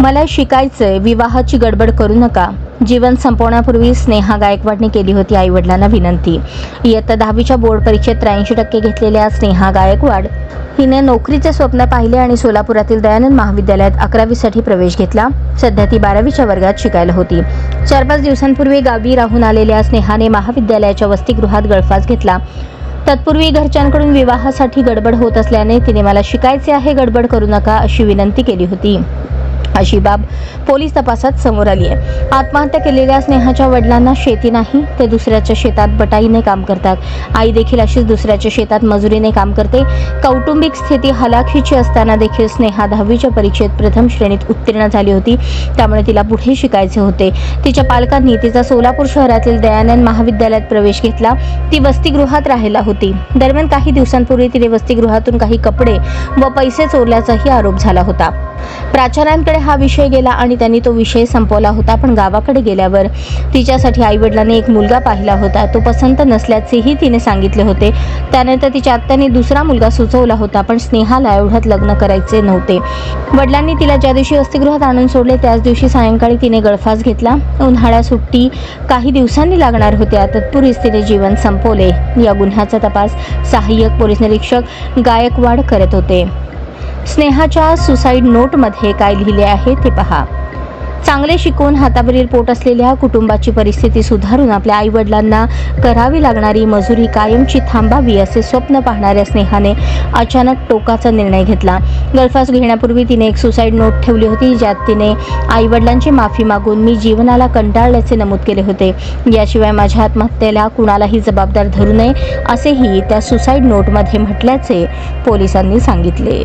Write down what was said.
मला शिकायचंय विवाहाची गडबड करू नका. जीवन संपवण्यापूर्वी स्नेहा गायकवाडने केली होती आईवडिलांना विनंती. इयत्ता दहावीच्या बोर्ड परीक्षेत त्र्याऐंशी टक्के घेतलेल्या स्नेहा गायकवाड हिने नोकरीचे स्वप्न पाहिले आणि सोलापुरातील दयानंद महाविद्यालयात अकरावीसाठी प्रवेश घेतला. सध्या ती बारावीच्या वर्गात शिकायला होती. चार पाच दिवसांपूर्वी गावी राहून आलेल्या स्नेहाने महाविद्यालयाच्या वसतिगृहात गळफास घेतला. तत्पूर्वी घरच्यांकडून विवाहासाठी गडबड होत असल्याने तिने मला शिकायचे आहे गडबड करू नका अशी विनंती केली होती. अशी बाब पोलीस तपासात समोर आली आहे. आत्महत्या केलेल्या स्नेहाच्या वडिलांना शेती नाही ते दुसऱ्याच्या शेतात बटाईने काम करतात. आई देखील अशीच दुसऱ्याच्या शेतात मजुरीने काम करते. कौटुंबिक स्थिती हलाखीची असताना देखील स्नेहा दहावीच्या परीक्षेत प्रथम श्रेणीत उत्तीर्ण झाली होती. त्यामुळे तिला पुढे शिकायचे होते. तिच्या पालकांनी तिचा सोलापूर शहरातील दयानंद महाविद्यालयात प्रवेश घेतला. ती वसतिगृहात राहायला होती. दरम्यान काही दिवसांपूर्वी तिने वसतिगृहातून काही कपडे व पैसे चोरल्याचाही आरोप झाला होता. प्राचार्यांकडे हा विषय गेला आणि त्यांनी तो विषय संपवला होता. पण गावाकडे गेल्यावर तिच्यासाठी आईवडिलांनी एक मुलगा पाहिला होता. तो पसंत नसल्याचेही तिने सांगितले होते. त्यानंतर तिच्या आत्याने दुसरा मुलगा सुचवला होता पण स्नेहाला एवढ्यात लग्न करायचे नव्हते. वडिलांनी तिला ज्या दिवशी वसतिगृहात आणून सोडले त्याच दिवशी सायंकाळी तिने गळफास घेतला. उन्हाळ्या सुट्टी काही दिवसांनी लागणार होत्या. तत्पूर्वीच तिने जीवन संपवले. या गुन्ह्याचा तपास सहाय्यक पोलीस निरीक्षक गायकवाड करत होते. स्नेहाच्या सुसाईड नोटमध्ये काय लिहिले आहे ते पहा. चांगले शिकून हातावरील पोट असलेल्या कुटुंबाची परिस्थिती सुधारून आपल्या आईवडिलांना करावी लागणारी मजुरी कायमची थांबावी असे स्वप्न पाहणाऱ्या स्नेहाने अचानक टोकाचा निर्णय घेतला. गळफास घेण्यापूर्वी तिने एक सुसाईड नोट ठेवली होती ज्यात तिने आईवडिलांची माफी मागून मी जीवनाला कंटाळल्याचे नमूद केले होते. याशिवाय माझ्या आत्महत्येला कुणालाही जबाबदार धरू नये असेही त्या सुसाईड नोटमध्ये म्हटल्याचे पोलिसांनी सांगितले.